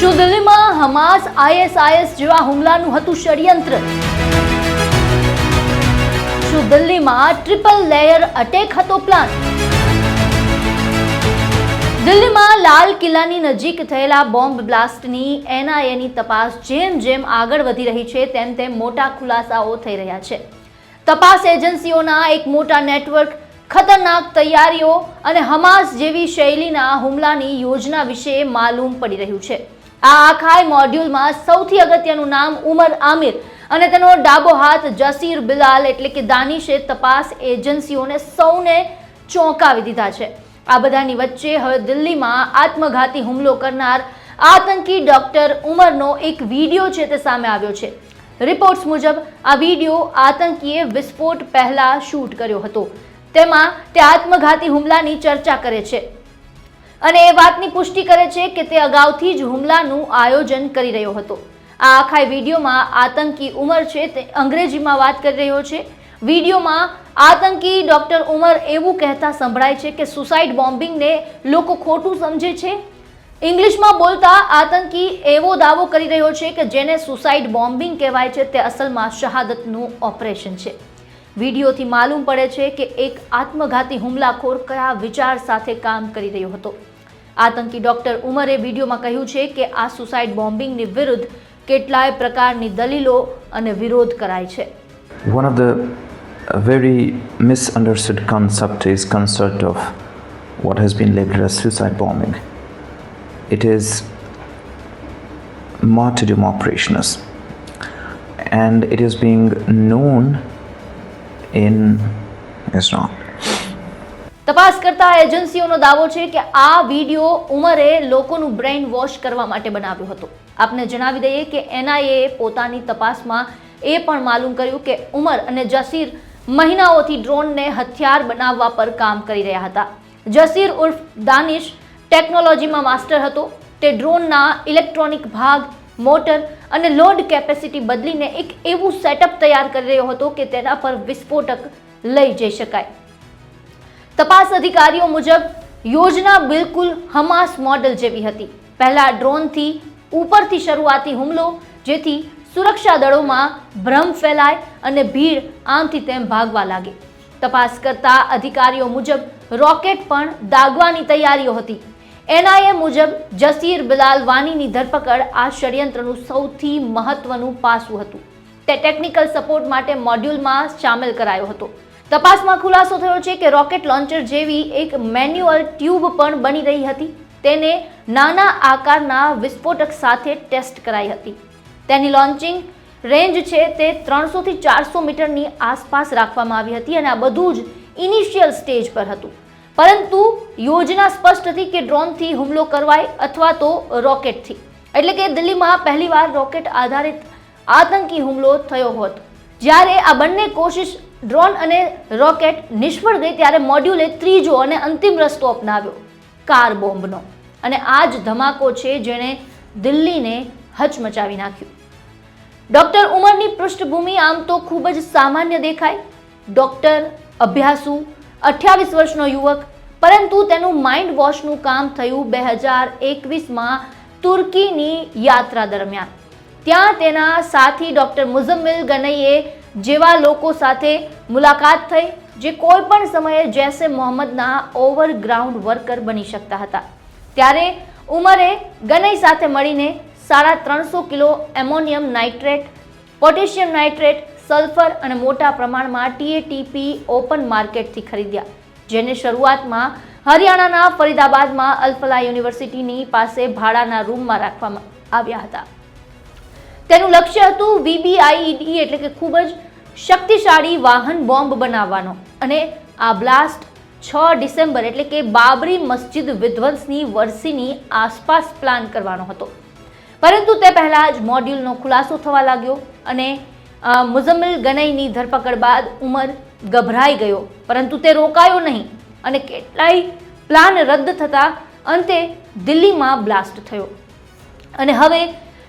શું દિલ્હીમાં Hamas, ISIS જેવા હુમલાનું હતું ષડયંત્ર. શું દિલ્હીમાં ટ્રિપલ લેયર અટેક હતો પ્લાન દિલ્હીમાં લાલ કિલ્લાની નજીક થયેલા બોમ્બ બ્લાસ્ટની એનઆઈએની તપાસ જેમ જેમ આગળ વધી રહી છે, તેમ તેમ મોટા ખુલાસાઓ થઈ રહ્યા છે. તપાસ એજન્સીઓના એક મોટા નેટવર્ક, ખતરનાક તૈયારીઓ અને હમાસ જેવી શૈલીના હુમલાની યોજના વિશે માલુમ પડી રહ્યું છે. આ આખા મોડ્યુલમાં સૌથી અગત્યનું નામ ઉમર આમિર અને તેનો ડાબો હાથ જસીર બિલાલ એટલે કે દાનિશે તપાસ એજન્સીઓને સૌને ચોંકાવી દીધા છે. આ બધાની વચ્ચે હવે દિલ્હીમાં આત્મઘાતી હુમલો કરનાર આતંકી ડોક્ટર ઉમરનો એક વીડિયો છે તે સામે આવ્યો છે. રિપોર્ટ્સ મુજબ આ વીડિયો આતંકીએ વિસ્ફોટ પહેલા શૂટ કર્યો હતો. તેમાં તે આત્મઘાતી હુમલાની ચર્ચા કરે છે. અને એ વાતની પુષ્ટિ કરે છે કે તે અગાઉથી જ હુમલાનું આયોજન કરી રહ્યો હતો. આ આખા વિડીયોમાં આતંકી ઉમર છે તે અંગ્રેજીમાં વાત કરી રહ્યો છે. વિડીયોમાં આતંકી ડોક્ટર ઉમર એવું કહેતા સંભળાય છે કે સુસાઇડ બોમ્બિંગને લોકો ખોટું સમજે છે. ઇંગ્લિશમાં બોલતા આતંકી એવો દાવો કરી રહ્યો છે કે જેને સુસાઇડ બોમ્બિંગ કહેવાય છે તે અસલમાં શહાદતનું ઓપરેશન છે. વિડીયોથી માલુમ પડે છે કે એક આત્મઘાતી હુમલાખોર કયા વિચાર સાથે કામ કરી રહ્યો હતો આતંકી ડોક્ટર ઉમરે વિડીયોમાં કહ્યું છે કે આ સુસાઇડ બોમ્બિંગની વિરુદ્ધ કેટલાય પ્રકારની દલીલો અને વિરોધ કરાય છે of the uh, very misunderstood concept is concept of what has been labeled as suicide bombing. It is martyrdom operations, and it is being known in Islam. તપાસ કરતા એજન્સીઓનો દાવો છે કે આ વીડિયો ઉમરે લોકોનું બ્રેઇન વોશ કરવા માટે બનાવ્યો હતો. આપને જણાવી દઈએ કે એનઆઈએ પોતાની તપાસમાં એ પણ માલુમ કર્યું કે ઉમર અને જસીર મહિનાઓથી ડ્રોનને હથિયાર બનાવવા પર કામ કરી રહ્યા હતા. જસીર ઉર્ફ દાનિશ ટેકનોલોજીમાં માસ્ટર હતો. તે ડ્રોનના ઇલેક્ટ્રોનિક ભાગ મોટર અને લોડ કેપેસિટી બદલીને એક એવું સેટઅપ તૈયાર કરી રહ્યો હતો કે તેના પર વિસ્ફોટક લઈ જઈ શકાય. તપાસ અધિકારીઓ મુજબ, યોજના બિલકુલ હમાસ મોડલ જેવી હતી. પહેલા ડ્રોનથી ઉપરથી શરૂઆતી હુમલો, જેથી સુરક્ષા દળોમાં ભ્રમ ફેલાય અને ભીડ આમથી તેમ ભાગવા લાગે. તપાસ કરતા અધિકારીઓ મુજબ, રોકેટ પણ દાગવાની તૈયારીઓ હતી. એનઆઈએ મુજબ જસીર બિલાલ વાનીની ધરપકડ આ ષડયંત્રનું સૌથી મહત્વનું પાસું હતું. તે ટેકનિકલ સપોર્ટ માટે મોડ્યુલમાં સામેલ કરાયો હતો. તપાસમાં ખુલાસો થયો છે કે રોકેટ લોન્ચર જેવી એક મેન્યુઅલ ટ્યુબ પણ બની રહી હતી. તેને નાના આકારના વિસ્ફોટક સાથે ટેસ્ટ કરાઈ હતી. તેની લોન્ચિંગ રેન્જ છે તે ત્રણસોથી ચારસો મીટરની આસપાસ રાખવામાં આવી હતી અને આ બધું જ ઇનિશિયલ સ્ટેજ પર હતું. પરંતુ યોજના સ્પષ્ટ હતી કે ડ્રોનથી હુમલો કરવાય અથવા તો રોકેટથી. એટલે કે દિલ્હીમાં પહેલીવાર રોકેટ આધારિત આતંકી હુમલો થયો હોત. જ્યારે આ બંને કોશિશ ડ્રોન અને રોકેટ નિષ્ફળ ગઈ ત્યારે મોડ્યુલે ત્રીજો અને અંતિમ રસ્તો અપનાવ્યો, કાર બોમ્બનો. અને આ જ ધમાકો છે જેણે દિલ્હીને હચમચાવી નાખ્યું. ડોક્ટર ઉમરની પૃષ્ઠભૂમિ આમ તો ખૂબ જ સામાન્ય દેખાય. ડોક્ટર અભ્યાસુ અઠ્યાવીસ વર્ષનો યુવક, પરંતુ તેનું માઇન્ડ વોશનું કામ થયું બે હજાર એકવીસમાં તુર્કીની યાત્રા દરમિયાન. ત્યાં તેના સાથી ડૉક્ટર મુઝમ્મિલ ગનઈએ જેવા લોકો સાથે મુલાકાત થઈ, જે કોઈ પણ સમયે જૈસે મોહમ્મદના ઓવરગ્રાઉન્ડ વર્કર બની શકતા હતા. ત્યારે ઉમરે ગનઈ સાથે મળીને સાડા ત્રણસો kilo ammonium nitrate, potassium nitrate sulphur અને મોટા પ્રમાણમાં ટીએટીપી ઓપન માર્કેટથી ખરીદ્યા. જેને શરૂઆતમાં હરિયાણાના ફરીદાબાદમાં અલ્ફલા યુનિવર્સિટીની પાસે ભાડાના રૂમમાં રાખવામાં આવ્યા હતા. તેનું લક્ષ્ય હતું વીબીઆઈડી એટલે કે ખૂબ જ શક્તિશાળી વાહન બોમ્બ બનાવવાનો. અને આ બ્લાસ્ટ છ ડિસેમ્બર એટલે કે બાબરી મસ્જિદ વિધ્વંસની વર્ષીની આસપાસ પ્લાન કરવાનો હતો. પરંતુ તે પહેલાં જ મોડ્યુલનો ખુલાસો થવા લાગ્યો અને મુઝમ્મિલ ગનઈની ધરપકડ બાદ ઉમર ગભરાઈ ગયો, પરંતુ તે રોકાયો નહીં અને કેટલાય પ્લાન રદ થતા અંતે દિલ્હીમાં બ્લાસ્ટ થયો. અને હવે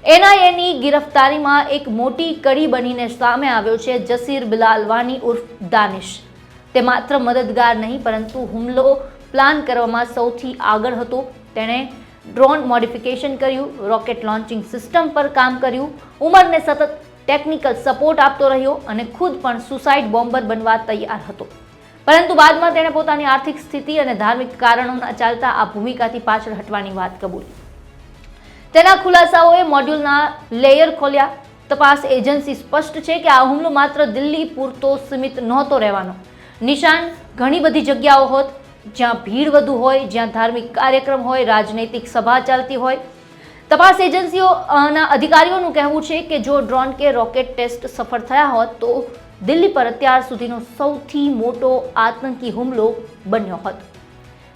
એનઆઈએની ગિરફતારીમાં એક મોટી કડી બનીને સામે આવ્યો છે જસીર બિલાલ વાની ઉર્ફ દાનિશ. તે માત્ર મદદગાર નહીં, પરંતુ હુમલો પ્લાન કરવામાં સૌથી આગળ હતો. તેણે ડ્રોન મોડિફિકેશન કર્યું, રોકેટ લોન્ચિંગ સિસ્ટમ પર કામ કર્યું. ઉમરને સતત ટેકનિકલ સપોર્ટ આપતો રહ્યો અને ખુદ પણ સુસાઇડ બોમ્બર બનવા તૈયાર હતો. પરંતુ બાદમાં તેણે પોતાની આર્થિક સ્થિતિ અને ધાર્મિક કારણોના ચાલતા આ ભૂમિકાથી પાછળ હટવાની વાત કબૂલી. તેના ખુલાસાઓએ મોડ્યુલના લેયર ખોલ્યા. તપાસ એજન્સી સ્પષ્ટ છે કે આ હુમલો માત્ર દિલ્હી પૂરતો સીમિત નહોતો રહેવાનો. નિશાન ઘણી બધી જગ્યાઓ હોત જ્યાં ભીડ વધુ હોય, જ્યાં ધાર્મિક કાર્યક્રમ હોય, રાજનૈતિક સભા ચાલતી હોય તપાસ એજન્સીઓના અધિકારીઓનું કહેવું છે કે જો ડ્રોન કે રોકેટ ટેસ્ટ સફળ થયા હોત તો દિલ્હી પર અત્યાર સુધીનો સૌથી મોટો આતંકી હુમલો બન્યો હતો.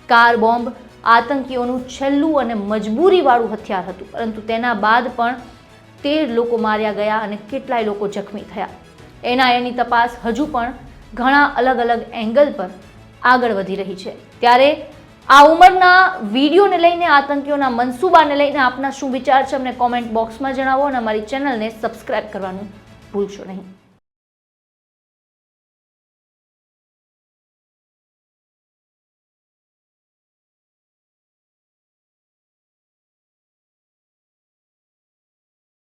કાર બોમ્બ આતંકીઓનું છેલ્લું અને મજબૂરીવાળું હથિયાર હતું, પરંતુ તેના બાદ પણ તેર લોકો માર્યા ગયા અને કેટલાય લોકો જખમી થયા. એનઆઈએની તપાસ હજુ પણ ઘણા અલગ અલગ એંગલ પર આગળ વધી રહી છે. ત્યારે આ ઉંમરના વિડીયોને લઈને, આતંકીઓના મનસૂબાને લઈને આપના શું વિચાર છે અમને કોમેન્ટ બોક્સમાં જણાવો અને અમારી ચેનલને સબસ્ક્રાઇબ કરવાનું ભૂલશો નહીં.